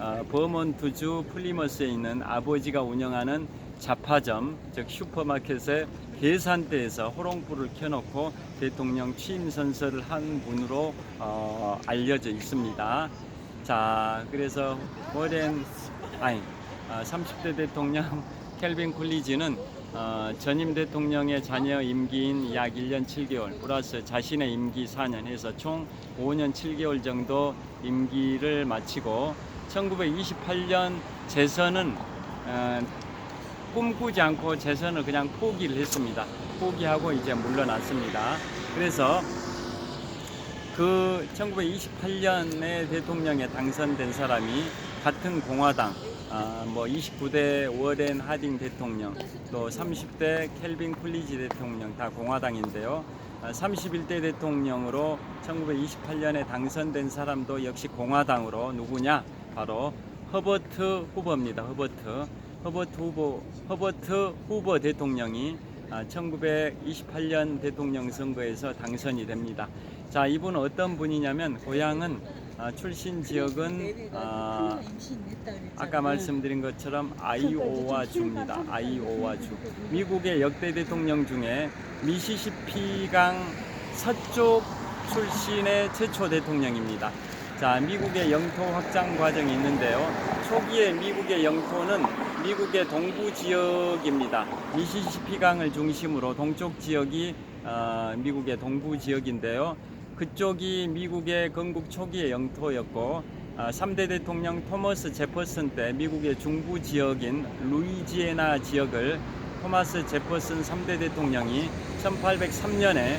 어, 버몬트주 플리머스에 있는 아버지가 운영하는 잡화점, 즉 슈퍼마켓의 계산대에서 호롱불을 켜놓고 대통령 취임 선서를 한 분으로 어, 알려져 있습니다. 자, 그래서 워렌 아니 어, 30대 대통령 켈빈 쿨리지는 어, 전임 대통령의 자녀 임기인 약 1년 7개월 플러스 자신의 임기 4년 해서 총 5년 7개월 정도 임기를 마치고 1928년 재선은 어, 꿈꾸지 않고 재선을 그냥 포기를 했습니다. 포기하고 이제 물러났습니다. 그래서 그 1928년에 대통령에 당선된 사람이 같은 공화당 아, 뭐 29대 워렌 하딩 대통령 또 30대 켈빈 쿨리지 대통령 다 공화당인데요. 아, 31대 대통령으로 1928년에 당선된 사람도 역시 공화당으로 누구냐? 바로 허버트 후보입니다. 허버트. 허버트 후보 허버트 후보 대통령이 아, 1928년 대통령 선거에서 당선이 됩니다. 자, 이분은 어떤 분이냐면 고향은 아, 출신 지역은 아, 아까 말씀드린 것처럼 아이오와 주입니다. 아이오와 주. 미국의 역대 대통령 중에 미시시피강 서쪽 출신의 최초 대통령입니다. 자, 미국의 영토 확장 과정이 있는데요. 초기에 미국의 영토는 미국의 동부 지역입니다. 미시시피강을 중심으로 동쪽 지역이 어, 미국의 동부 지역인데요. 그쪽이 미국의 건국 초기의 영토였고 아, 3대 대통령 토머스 제퍼슨 때 미국의 중부 지역인 루이지애나 지역을 토마스 제퍼슨 3대 대통령이 1803년에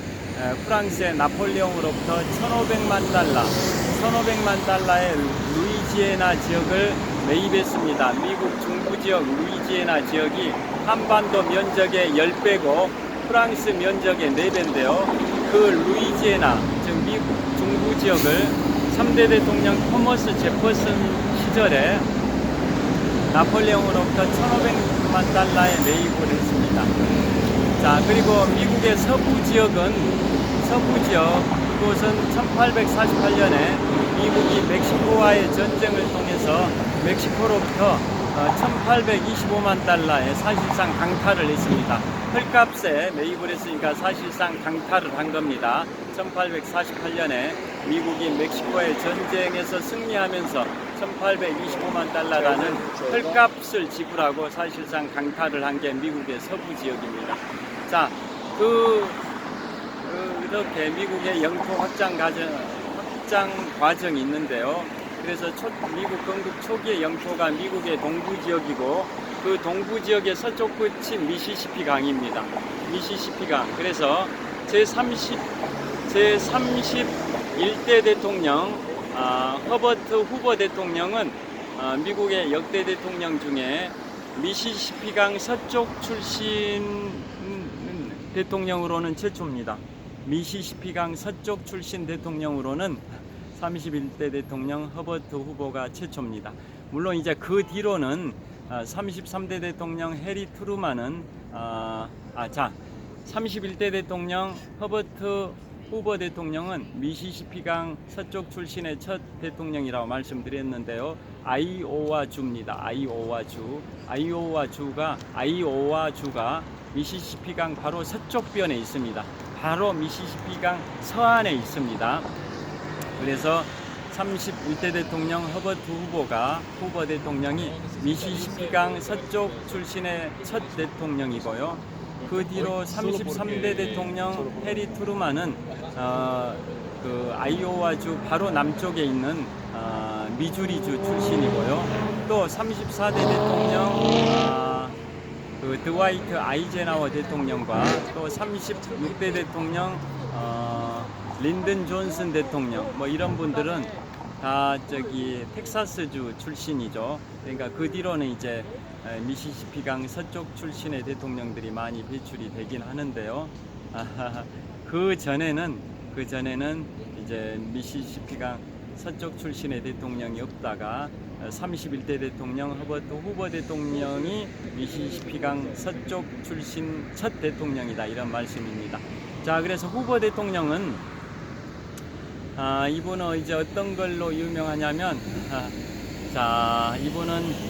프랑스의 나폴레옹으로부터 1,500만 달러, 1,500만 달러의 루이지애나 지역을 매입했습니다. 미국 중부 지역 루이지애나 지역이 한반도 면적의 10배고 프랑스 면적의 4배인데요. 그 루이지애나, 즉 미국 중부 지역을 3대 대통령 토머스 제퍼슨 시절에 나폴레옹으로부터 1,500 만 달러에 매입을 했습니다. 자, 그리고 미국의 서부 지역은 서부 지역 이곳은 1848년에 미국이 멕시코와의 전쟁을 통해서 멕시코로부터 1825만 달러에 사실상 강탈을 했습니다. 헐값에 매입을 했으니까 사실상 강탈을 한 겁니다. 1848년에 미국이 멕시코의 전쟁에서 승리하면서 1825만 달러라는 헐값을 지불하고 사실상 강탈을 한 게 미국의 서부 지역입니다. 자, 그, 그 이렇게 미국의 영토 확장 과정, 확장 과정이 있는데요. 그래서 초, 미국 건국 초기의 영토가 미국의 동부 지역이고 그 동부 지역의 서쪽 끝이 미시시피 강입니다. 미시시피 강. 그래서 제 30, 제 31대 대통령 아, 허버트 후보 대통령은 아, 미국의 역대 대통령 중에 미시시피강 서쪽 출신 대통령으로는 최초입니다. 미시시피강 서쪽 출신 대통령으로는 31대 대통령 허버트 후보가 최초입니다. 물론 이제 그 뒤로는 아, 33대 대통령 해리 트루만은 아, 아, 자 31대 대통령 허버트 후보 대통령은 미시시피강 서쪽 출신의 첫 대통령이라고 말씀드렸는데요. 아이오와 주입니다. 아이오와 주. 아이오와 주가 아이오와 주가 미시시피강 바로 서쪽 변에 있습니다. 바로 미시시피강 서안에 있습니다. 그래서 31대 대통령 허버트 후보가 후보 대통령이 미시시피강 서쪽 출신의 첫 대통령이고요. 그 뒤로 33대 대통령 해리 트루만은 어, 그 아이오와주 바로 남쪽에 있는 어, 미주리주 출신이고요. 또 34대 대통령 어, 그 드와이트 아이젠하워 대통령과 또 36대 대통령 어, 린든 존슨 대통령 뭐 이런 분들은 다 저기 텍사스주 출신이죠. 그러니까 그 뒤로는 이제 에, 미시시피강 서쪽 출신의 대통령들이 많이 배출이 되긴 하는데요. 그 전에는 그 전에는 이제 미시시피강 서쪽 출신의 대통령이 없다가 31대 대통령 허버트 후보 대통령이 미시시피강 서쪽 출신 첫 대통령이다 이런 말씀입니다. 자 그래서 후보 대통령은 아, 이분은 이제 어떤 걸로 유명하냐면 아, 자, 이분은 아,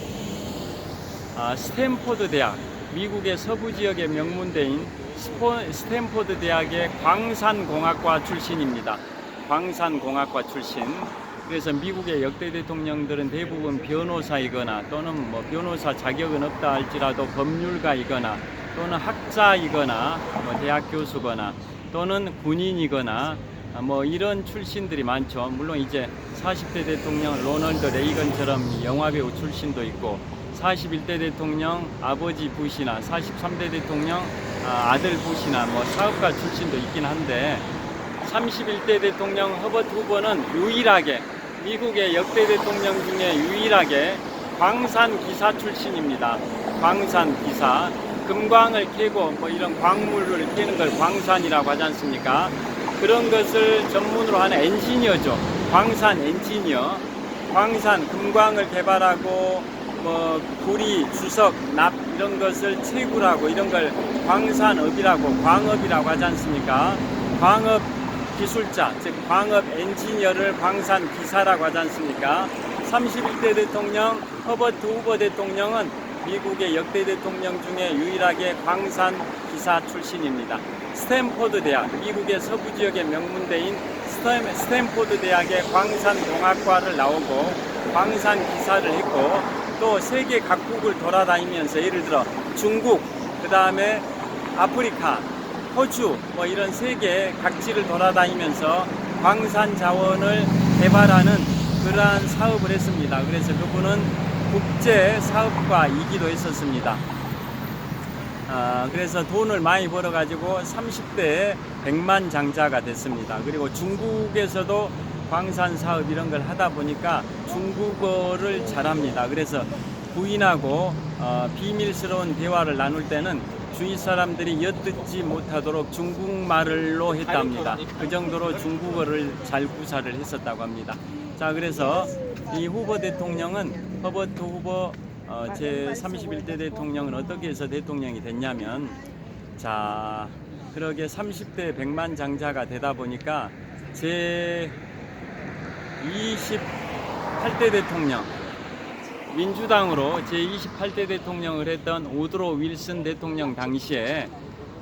스탠포드 대학, 미국의 서부 지역의 명문대인 스탠포드 대학의 광산공학과 출신입니다. 광산공학과 출신. 그래서 미국의 역대 대통령들은 대부분 변호사이거나 또는 뭐 변호사 자격은 없다 할지라도 법률가이거나 또는 학자이거나 뭐 대학 교수거나 또는 군인이거나 아, 뭐 이런 출신들이 많죠. 물론 이제 40대 대통령 로널드 레이건처럼 영화배우 출신도 있고 41대 대통령 아버지 부시나 43대 대통령 아, 아들 부시나 뭐 사업가 출신도 있긴 한데 31대 대통령 허버트 후보는 유일하게 미국의 역대 대통령 중에 유일하게 광산 기사 출신입니다. 광산 기사. 금광을 캐고 뭐 이런 광물을 캐는 걸 광산이라고 하지 않습니까? 그런 것을 전문으로 하는 엔지니어죠. 광산 엔지니어. 광산, 금광을 개발하고 뭐 구리, 주석, 납 이런 것을 채굴하고 이런 걸 광산업이라고 광업이라고 하지 않습니까? 광업 기술자, 즉 광업 엔지니어를 광산 기사라고 하지 않습니까? 31대 대통령 허버트 후보 대통령은 미국의 역대 대통령 중에 유일하게 광산 기사 출신입니다. 스탠포드 대학, 미국의 서부 지역의 명문대인 스탠, 스탠포드 대학의 광산 공학과를 나오고 광산 기사를 했고 또 세계 각국을 돌아다니면서 예를 들어 중국, 그 다음에 아프리카, 호주 뭐 이런 세계 각지를 돌아다니면서 광산 자원을 개발하는 그러한 사업을 했습니다. 그래서 그분은 국제 사업가이기도 했었습니다. 아, 그래서 돈을 많이 벌어가지고 30대에 100만 장자가 됐습니다. 그리고 중국에서도 광산 사업 이런 걸 하다 보니까 중국어를 잘합니다. 그래서 부인하고 어, 비밀스러운 대화를 나눌 때는 주위 사람들이 엿듣지 못하도록 중국말로 했답니다. 그 정도로 중국어를 잘 구사를 했었다고 합니다. 자, 그래서 이 후보 대통령은 허버트 후보 어, 제 31대 대통령은 어떻게 해서 대통령이 됐냐면 자, 그러게 30대 100만 장자가 되다 보니까 제 28대 대통령 민주당으로 제28대 대통령을 했던 오드로 윌슨 대통령 당시에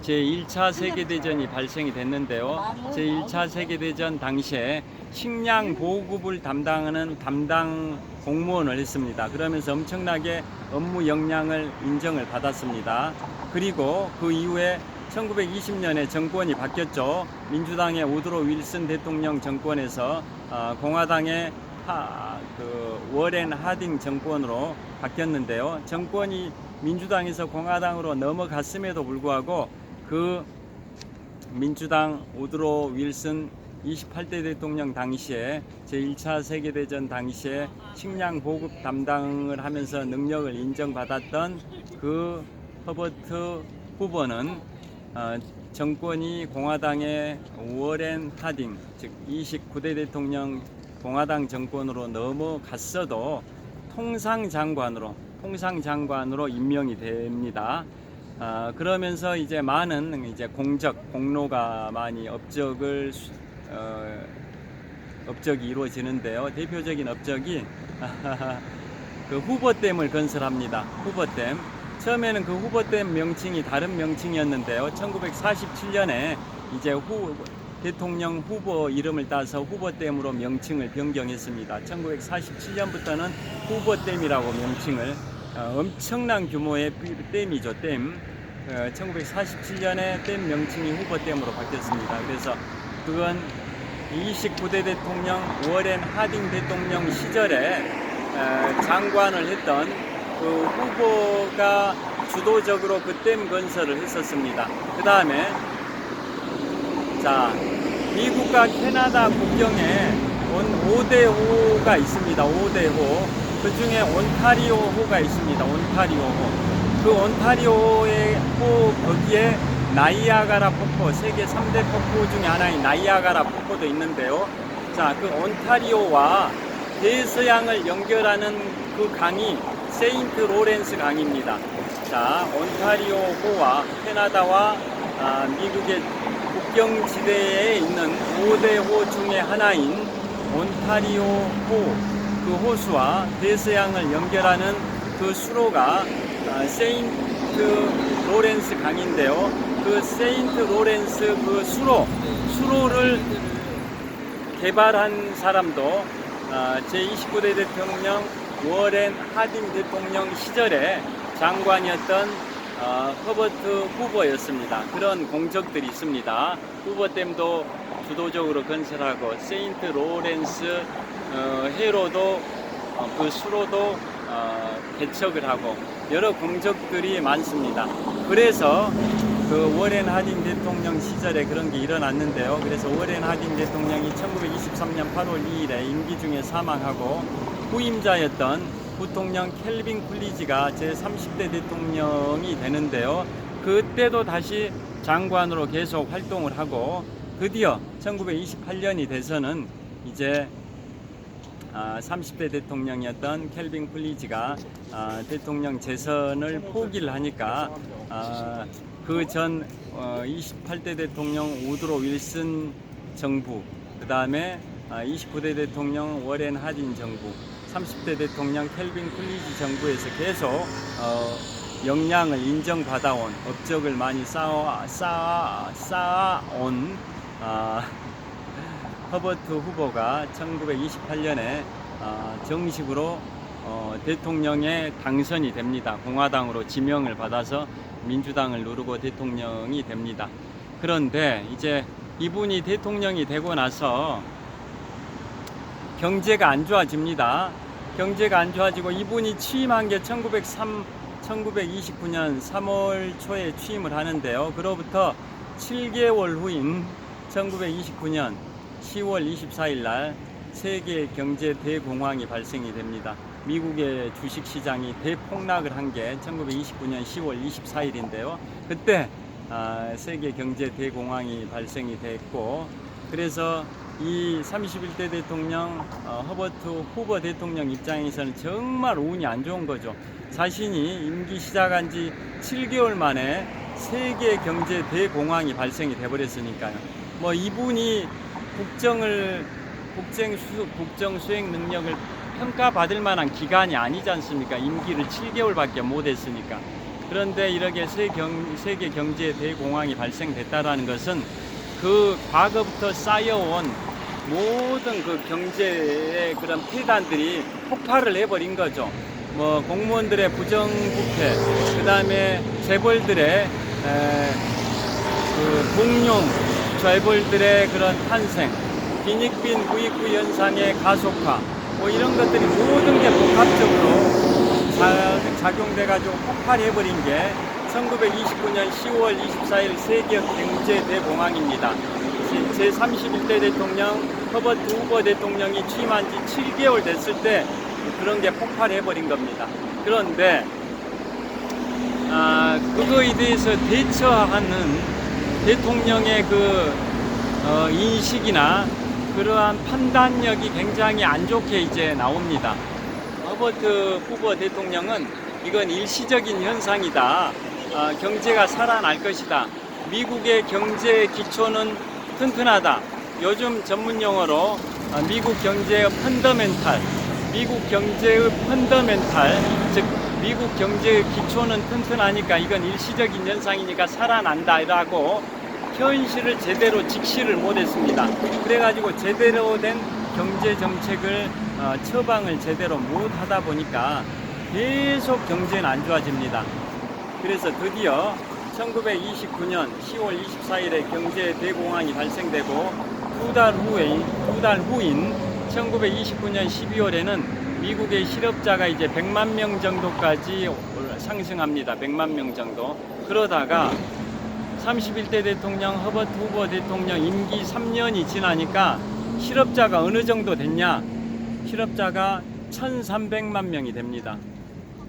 제1차 세계대전이 발생이 됐는데요. 제1차 세계대전 당시에 식량 보급을 담당하는 담당 공무원을 했습니다. 그러면서 엄청나게 업무 역량을 인정을 받았습니다. 그리고 그 이후에 1920년에 정권이 바뀌었죠. 민주당의 오드로 윌슨 대통령 정권에서 어, 공화당의 하, 그 워렌 하딩 정권으로 바뀌었는데요. 정권이 민주당에서 공화당으로 넘어갔음에도 불구하고 그 민주당 오드로 윌슨 28대 대통령 당시에 제1차 세계대전 당시에 식량 보급 담당을 하면서 능력을 인정받았던 그 허버트 후보는 어, 정권이 공화당의 워렌 하딩 즉 29대 대통령 공화당 정권으로 넘어갔어도 통상장관으로 통상장관으로 임명이 됩니다. 아, 그러면서 이제 많은 이제 공적 공로가 많이 업적을 수- 어, 업적이 이루어지는데요. 대표적인 업적이 그 후보댐을 건설합니다. 후보댐. 처음에는 그 후보댐 명칭이 다른 명칭이었는데요. 1947년에 이제 후 대통령 후보 이름을 따서 후보댐으로 명칭을 변경했습니다. 1947년부터는 후보댐이라고 명칭을 어, 엄청난 규모의 댐이죠. 댐. 어, 1947년에 댐 명칭이 후보댐으로 바뀌었습니다. 그래서 그건 29대 대통령 워렌 하딩 대통령 시절에 어, 장관을 했던 그 후보가 주도적으로 그댐 건설을 했었습니다. 그 다음에 자 미국과 캐나다 국경에 온 5대호가 있습니다. 5대호 그 중에 온타리오호가 있습니다. 온타리오호 그 온타리오의 호 거기에 나이아가라 폭포 세계 3대 폭포 중에 하나인 나이아가라 폭포도 있는데요. 자, 그 온타리오와 대서양을 연결하는 그 강이 세인트 로렌스 강입니다. 자, 온타리오호와 캐나다와 아, 미국의 국경 지대에 있는 5대 호 중에 하나인 온타리오 호 그 호수와 대서양을 연결하는 그 수로가 아, 세인트 로렌스 강인데요. 그 세인트 로렌스 그 수로 수로를 개발한 사람도 아, 제29대 대통령 워렌 하딘 대통령 시절에 장관이었던 어, 허버트 후보였습니다. 그런 공적들이 있습니다. 후보댐도 주도적으로 건설하고 세인트 로렌스 어, 해로도 어, 그 수로도 어, 개척을 하고 여러 공적들이 많습니다. 그래서 그 워렌 하딘 대통령 시절에 그런 게 일어났는데요. 그래서 워렌 하딘 대통령이 1923년 8월 2일에 임기 중에 사망하고 후임자였던 부통령 켈빈 쿨리지가 제 30대 대통령이 되는데요. 그때도 다시 장관으로 계속 활동을 하고 드디어 1928년이 돼서는 이제 아, 30대 대통령이었던 켈빈 쿨리지가 아, 대통령 재선을 포기를 하니까 아, 그전 어, 28대 대통령 우드로 윌슨 정부 그 다음에 아, 29대 대통령 워렌 하딘 정부 30대 대통령 켈빈 쿨리지 정부에서 계속 어, 역량을 인정받아온 업적을 많이 쌓아 쌓아 쌓아온 아, 허버트 후보가 1928년에 어, 정식으로 어, 대통령에 당선이 됩니다. 공화당으로 지명을 받아서 민주당을 누르고 대통령이 됩니다. 그런데 이제 이분이 대통령이 되고 나서 경제가 안 좋아집니다. 경제가 안 좋아지고 이분이 취임한 게 1903, 1929년 3월 초에 취임을 하는데요. 그로부터 7개월 후인 1929년 10월 24일 날 세계 경제 대공황이 발생이 됩니다. 미국의 주식 시장이 대폭락을 한 게 1929년 10월 24일인데요. 그때 아, 세계 경제 대공황이 발생이 됐고 그래서 이 31대 대통령 어, 허버트 후보 대통령 입장에서는 정말 운이 안 좋은 거죠. 자신이 임기 시작한 지 7개월 만에 세계 경제 대공황이 발생이 돼버렸으니까요. 뭐 이분이 국정을 국정 수 국정 수행 능력을 평가받을 만한 기간이 아니지 않습니까? 임기를 7개월밖에 못 했으니까. 그런데 이렇게 세계 경제 대공황이 발생됐다라는 것은 그 과거부터 쌓여온 모든 그 경제의 그런 폐단들이 폭발을 해버린 거죠. 뭐 공무원들의 부정부패, 그 다음에 재벌들의 에, 그 공룡 재벌들의 그런 탄생, 빈익빈 부익부 현상의 가속화, 뭐 이런 것들이 모든 게 복합적으로 자, 작용돼가지고 폭발해버린 게 1929년 10월 24일 세계 경제 대공황입니다. 제 31대 대통령 허버트 후보 대통령이 취임한 지 7개월 됐을 때 그런 게 폭발해버린 겁니다. 그런데 아, 그거에 대해서 대처하는 대통령의 그 어, 인식이나 그러한 판단력이 굉장히 안 좋게 이제 나옵니다. 허버트 후보 대통령은 이건 일시적인 현상이다. 어, 경제가 살아날 것이다. 미국의 경제 기초는 튼튼하다. 요즘 전문 용어로 어, 미국 경제의 펀더멘탈, 미국 경제의 펀더멘탈, 즉 미국 경제의 기초는 튼튼하니까 이건 일시적인 현상이니까 살아난다라고 현실을 제대로 직시를 못했습니다. 그래가지고 제대로 된 경제 정책을 어, 처방을 제대로 못하다 보니까 계속 경제는 안 좋아집니다. 그래서 드디어 1929년 10월 24일에 경제 대공황이 발생되고 두 달 후에 두 달 후인 1929년 12월에는 미국의 실업자가 이제 100만 명 정도까지 상승합니다. 100만 명 정도. 그러다가 31대 대통령 허버트 후보 대통령 임기 3년이 지나니까 실업자가 어느 정도 됐냐? 실업자가 1,300만 명이 됩니다.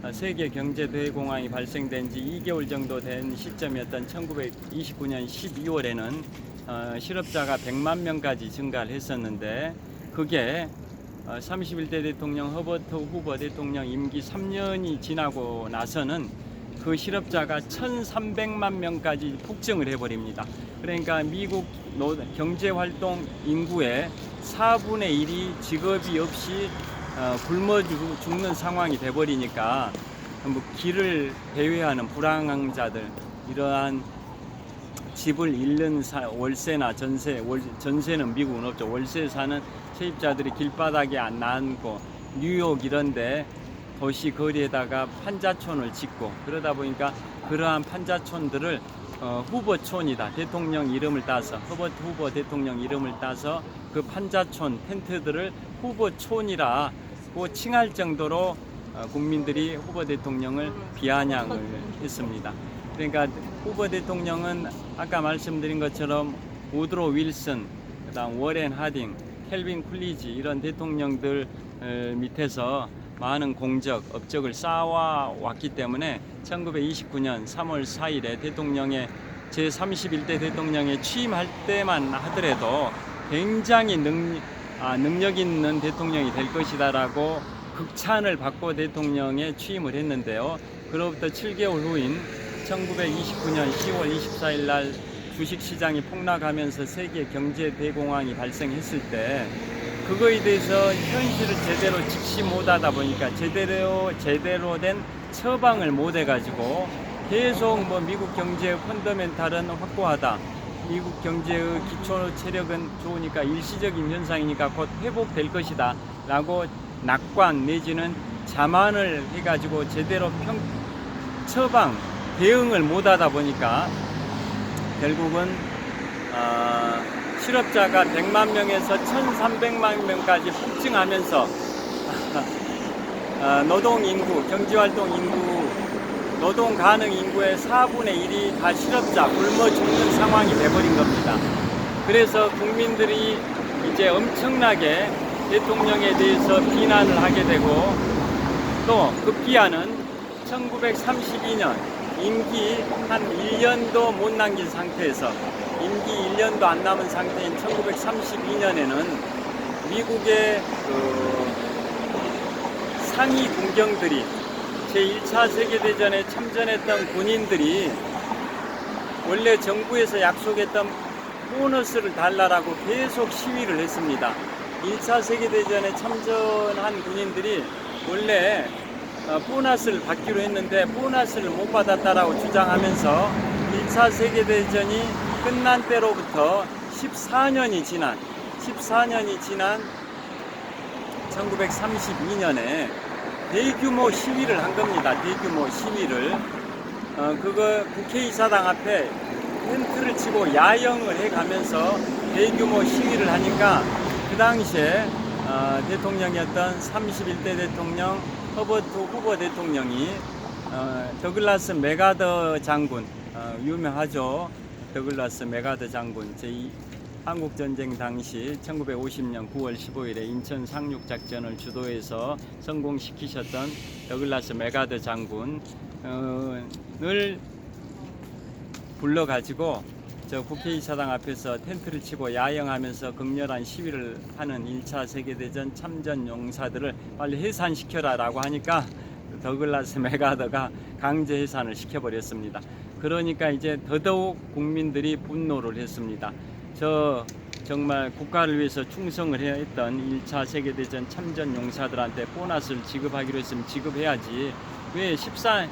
아, 세계 경제 대공황이 발생된 지 2개월 정도 된 시점이었던 1929년 12월에는 어, 실업자가 100만 명까지 증가를 했었는데 그게 어, 31대 대통령 허버트 후보 대통령 임기 3년이 지나고 나서는 그 실업자가 1,300만 명까지 폭증을 해버립니다. 그러니까 미국 경제활동 인구의 4분의 1이 직업이 없이 어, 굶어 죽- 죽는 상황이 돼버리니까 뭐 길을 배회하는 불황자들 이러한 집을 잃는 사- 월세나 전세 월, 전세는 미국은 없죠. 월세 사는 세입자들이 길바닥에 안 남고 뉴욕 이런데 도시 거리에다가 판자촌을 짓고 그러다 보니까 그러한 판자촌들을 어, 후보촌이다. 대통령 이름을 따서 허버트 후보 대통령 이름을 따서 그 판자촌 텐트들을 후보촌이라 고 칭할 정도로 어, 국민들이 후보 대통령을 비아냥을 했습니다. 그러니까 후보 대통령은 아까 말씀드린 것처럼 우드로 윌슨, 그다음 워렌 하딩, 켈빈 쿨리지 이런 대통령들 어, 밑에서 많은 공적, 업적을 쌓아 왔기 때문에 1929년 3월 4일에 대통령의 제 31대 대통령에 취임할 때만 하더라도 굉장히 능, 아, 능력 있는 대통령이 될 것이다라고 극찬을 받고 대통령에 취임을 했는데요. 그로부터 7개월 후인 1929년 10월 24일 날 주식 시장이 폭락하면서 세계 경제 대공황이 발생했을 때 그거에 대해서 현실을 제대로 직시 못하다 보니까 제대로 제대로 된 처방을 못 해가지고 계속 뭐 미국 경제의 펀더멘탈은 확고하다. 미국 경제의 기초 체력은 좋으니까 일시적인 현상이니까 곧 회복될 것이다. 라고 낙관 내지는 자만을 해가지고 제대로 평, 처방, 대응을 못하다 보니까 결국은 아, 실업자가 100만 명에서 1,300만 명까지 폭증하면서 아, 노동 인구, 경제활동 인구, 노동 가능 인구의 4분의 1이 다 실업자, 굶어 죽는 상황이 돼버린 겁니다. 그래서 국민들이 이제 엄청나게 대통령에 대해서 비난을 하게 되고 또 급기야는 1932년 임기 한 1년도 못 남긴 상태에서 임기 1년도 안 남은 상태인 1932년에는 미국의 그 상위 군경들이 제1차 세계대전에 참전했던 군인들이 원래 정부에서 약속했던 보너스를 달라라고 계속 시위를 했습니다. 1차 세계대전에 참전한 군인들이 원래 어, 보너스를 받기로 했는데 보너스를 못 받았다라고 주장하면서 1차 세계대전이 끝난 때로부터 14년이 지난 14년이 지난 1932년에 대규모 시위를 한 겁니다. 대규모 시위를 어, 그거 국회의사당 앞에 텐트를 치고 야영을 해가면서 대규모 시위를 하니까 그 당시에 어, 대통령이었던 31대 대통령 허버트 후보 대통령이 어, 더글라스 메가더 장군 어, 유명하죠. 더글라스 메가더 장군 제2 한국 전쟁 당시 1950년 9월 15일에 인천 상륙 작전을 주도해서 성공시키셨던 더글라스 메가더 장군을 불러가지고 저 국회의사당 앞에서 텐트를 치고 야영하면서 극렬한 시위를 하는 1차 세계대전 참전 용사들을 빨리 해산시켜라 라고 하니까 더글라스 메가더가 강제 해산을 시켜버렸습니다. 그러니까 이제 더더욱 국민들이 분노를 했습니다. 저 정말 국가를 위해서 충성을 해야 했던 1차 세계대전 참전 용사들한테 보너스를 지급하기로 했으면 지급해야지. 왜 14,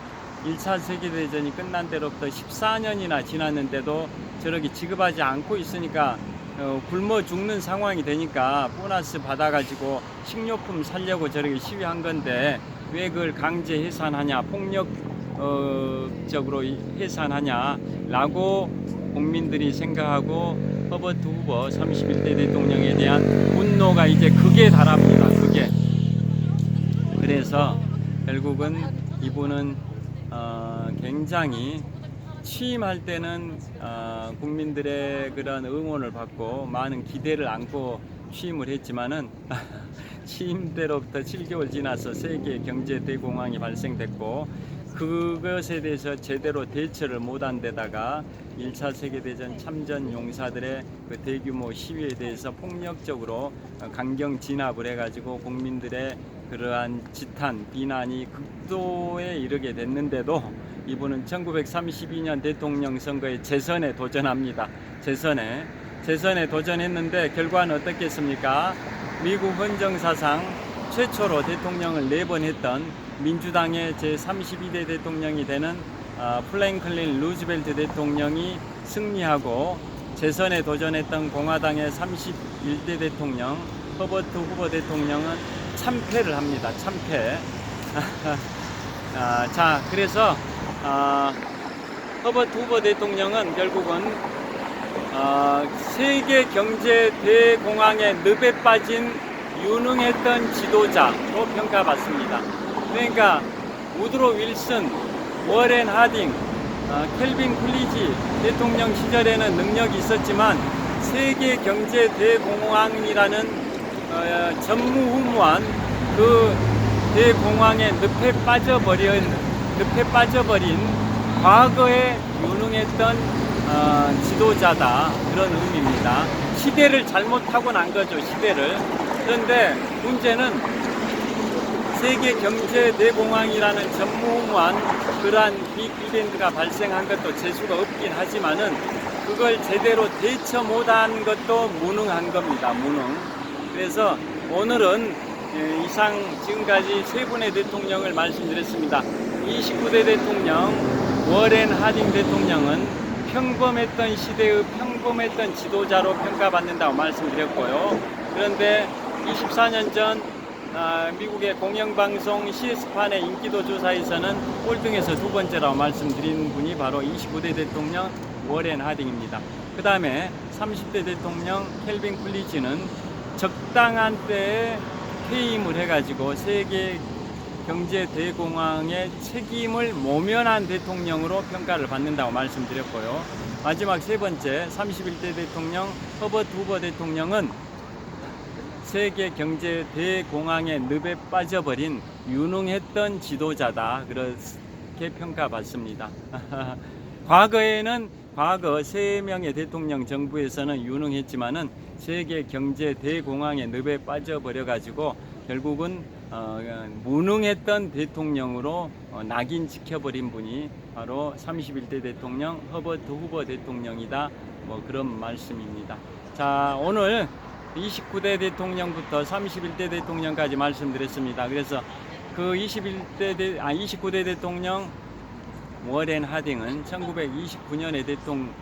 1차 세계대전이 끝난 때로부터 14년이나 지났는데도 저렇게 지급하지 않고 있으니까 어, 굶어 죽는 상황이 되니까 보너스 받아가지고 식료품 살려고 저렇게 시위한 건데 왜 그걸 강제 해산하냐 폭력적으로 해산하냐라고 국민들이 생각하고 허버트 후보 31대 대통령에 대한 분노가 이제 극에 달합니다. 극에. 그래서 결국은 이분은 어, 굉장히 취임할 때는 어, 국민들의 그런 응원을 받고 많은 기대를 안고 취임을 했지만은 취임 때로부터 7개월 지나서 세계 경제 대공황이 발생됐고 그것에 대해서 제대로 대처를 못한 데다가 1차 세계대전 참전 용사들의 그 대규모 시위에 대해서 폭력적으로 강경 진압을 해가지고 국민들의 그러한 지탄, 비난이 극도에 이르게 됐는데도 이분은 1932년 대통령 선거에 재선에 도전합니다. 재선에 재선에 도전했는데 결과는 어떻겠습니까? 미국 헌정사상 최초로 대통령을 네 번 했던 민주당의 제32대 대통령이 되는 아, 플랭클린 루즈벨트 대통령이 승리하고 재선에 도전했던 공화당의 31대 대통령 허버트 후보 대통령은 참패를 합니다. 참패. 아, 자, 그래서 아, 허버트 후보 대통령은 결국은 어, 세계 경제 대공황의 늪에 빠진 유능했던 지도자로 평가받습니다. 그러니까 우드로 윌슨, 워렌 하딩, 어, 켈빈 클리지 대통령 시절에는 능력이 있었지만 세계 경제 대공황이라는 어, 전무후무한 그 대공황의 늪에 빠져버린 늪에 빠져버린 과거에 유능했던 어, 지도자다 그런 의미입니다. 시대를 잘못하고 난 거죠 시대를. 그런데 문제는 세계 경제 대공황이라는 전무후무한 그러한 빅 이벤트가 발생한 것도 재수가 없긴 하지만은 그걸 제대로 대처 못한 것도 무능한 겁니다. 무능. 그래서 오늘은 예, 이상 지금까지 세 분의 대통령을 말씀드렸습니다. 29대 대통령 워렌 하딩 대통령은 평범했던 시대의 평범했던 지도자로 평가받는다고 말씀드렸고요. 그런데 24년 전 아, 미국의 공영방송 CS판의 인기도 조사에서는 꼴등에서 두 번째라고 말씀드린 분이 바로 29대 대통령 워렌 하딩입니다. 그 다음에 30대 대통령 켈빈 클리지는 적당한 때에 퇴임을 해가지고 세계 경제 대공황의 책임을 모면한 대통령으로 평가를 받는다고 말씀드렸고요. 마지막 세 번째 31대 대통령 허버트 후보 대통령은 세계 경제 대공황의 늪에 빠져버린 유능했던 지도자다 그렇게 평가받습니다. 과거에는 과거 세 명의 대통령 정부에서는 유능했지만은 세계 경제 대공황의 늪에 빠져버려 가지고 결국은 어, 무능했던 대통령으로 어, 낙인 찍혀버린 분이 바로 31대 대통령 허버트 후보 대통령이다. 뭐 그런 말씀입니다. 자 오늘 29대 대통령부터 31대 대통령까지 말씀드렸습니다. 그래서 그 21대 대, 아 29대 대통령 워렌 하딩은 1929년에 대통령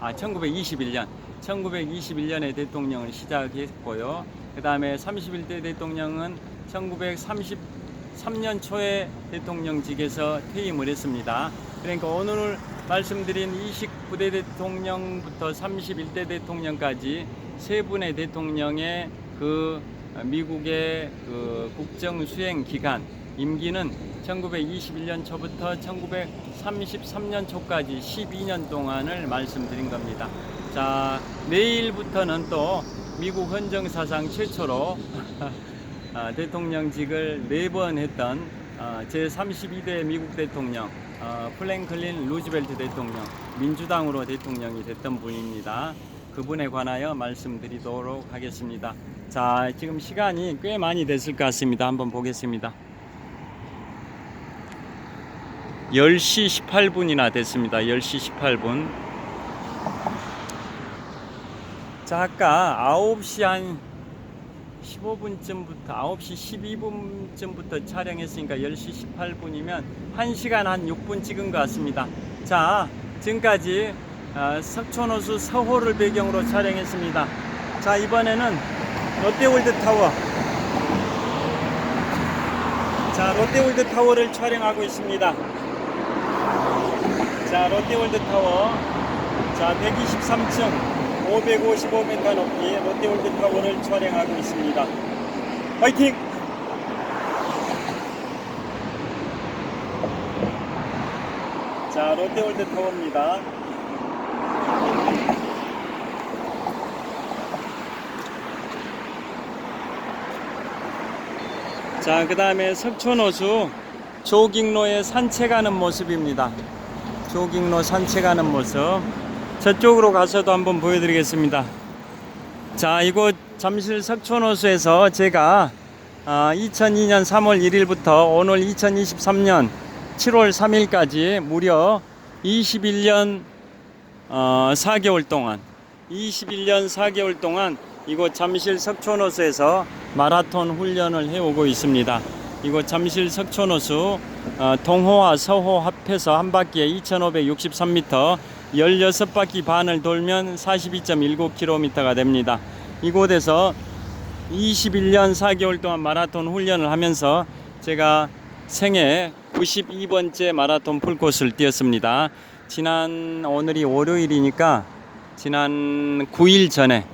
아 1921년 1921년에 대통령을 시작했고요. 그 다음에 31대 대통령은 1933년 초에 대통령직에서 퇴임을 했습니다. 그러니까 오늘 말씀드린 29대 대통령부터 31대 대통령까지 세 분의 대통령의 그 미국의 그 국정 수행 기간 임기는 1921년 초부터 1933년 초까지 12년 동안을 말씀드린 겁니다. 자, 내일부터는 또 미국 헌정사상 최초로 아, 대통령직을 네 번 했던 아, 제32대 미국 대통령 어, 플랭클린 루즈벨트 대통령 민주당으로 대통령이 됐던 분입니다. 그분에 관하여 말씀드리도록 하겠습니다. 자, 지금 시간이 꽤 많이 됐을 것 같습니다. 한번 보겠습니다. 10시 18분이나 됐습니다. 10시 18분. 자, 아까 9시 한 15분쯤부터 9시 12분쯤부터 촬영했으니까 10시 18분이면 1시간 한 6분 찍은 것 같습니다. 자, 지금까지 어, 석촌호수 서호를 배경으로 촬영했습니다. 자, 이번에는 롯데월드 타워. 자, 롯데월드 타워를 촬영하고 있습니다. 자, 롯데월드 타워. 자, 123층. 555m 높이 롯데월드 타워를 촬영하고 있습니다. 화이팅! 자, 롯데월드 타워입니다. 자, 그 다음에 석촌호수 조깅로에 산책하는 모습입니다. 조깅로 산책하는 모습. 저쪽으로 가서도 한번 보여드리겠습니다. 자, 이곳 잠실 석촌호수에서 제가 2002년 3월 1일부터 오늘 2023년 7월 3일까지 무려 21년 어, 4개월 동안 21년 4개월 동안 이곳 잠실 석촌호수에서 마라톤 훈련을 해오고 있습니다. 이곳 잠실 석촌호수 어, 동호와 서호 합해서 한 바퀴에 2,563m 16바퀴 반을 돌면 42.19km가 됩니다. 이곳에서 21년 4개월 동안 마라톤 훈련을 하면서 제가 생애 92번째 마라톤 풀코스를 뛰었습니다. 지난 오늘이 월요일이니까 지난 9일 전에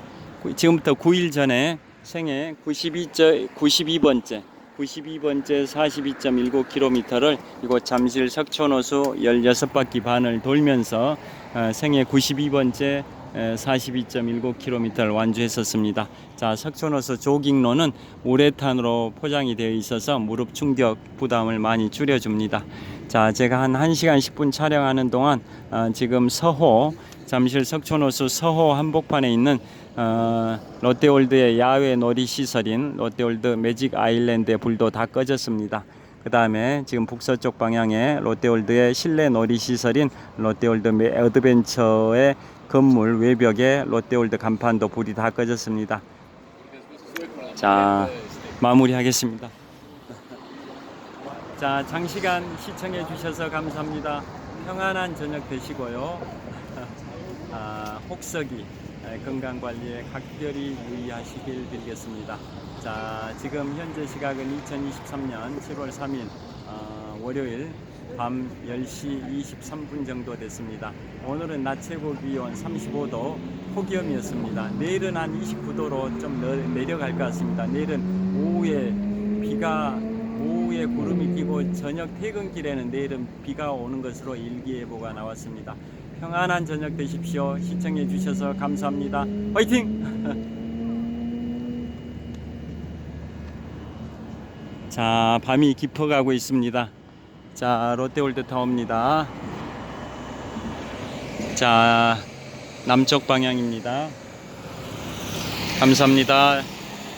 구- 지금부터 9일 전에 생애 92째 92번째 92번째 42.19km를 이곳 잠실 석촌호수 16바퀴 반을 돌면서 어, 생애 92번째 42.19km를 완주했었습니다. 자, 석촌호수 조깅로는 우레탄으로 포장이 되어 있어서 무릎 충격 부담을 많이 줄여줍니다. 자, 제가 한 1시간 10분 촬영하는 동안 어, 지금 서호 잠실 석촌호수 서호 한복판에 있는 어, 롯데월드의 야외 놀이 시설인 롯데월드 매직 아일랜드의 불도 다 꺼졌습니다. 그 다음에 지금 북서쪽 방향에 롯데월드의 실내 놀이 시설인 롯데월드 매- 어드벤처의 건물 외벽에 롯데월드 간판도 불이 다 꺼졌습니다. 자, 마무리하겠습니다. 자, 장시간 시청해 주셔서 감사합니다. 평안한 저녁 되시고요. 아, 에, 건강 관리에 각별히 유의하시길 빌겠습니다. 자, 지금 현재 시각은 2023년 7월 3일 어, 월요일 밤 10시 23분 정도 됐습니다. 오늘은 낮 최고 기온 35도 폭염이었습니다. 내일은 한 29도로 좀 내- 내려갈 것 같습니다. 내일은 오후에 비가 오후에 구름이 끼고 저녁 퇴근길에는 내일은 비가 오는 것으로 일기예보가 나왔습니다. 평안한 저녁 되십시오. 시청해 주셔서 감사합니다. 화이팅! 자, 밤이 깊어가고 있습니다. 자, 롯데월드 타워입니다. 자, 남쪽 방향입니다. 감사합니다.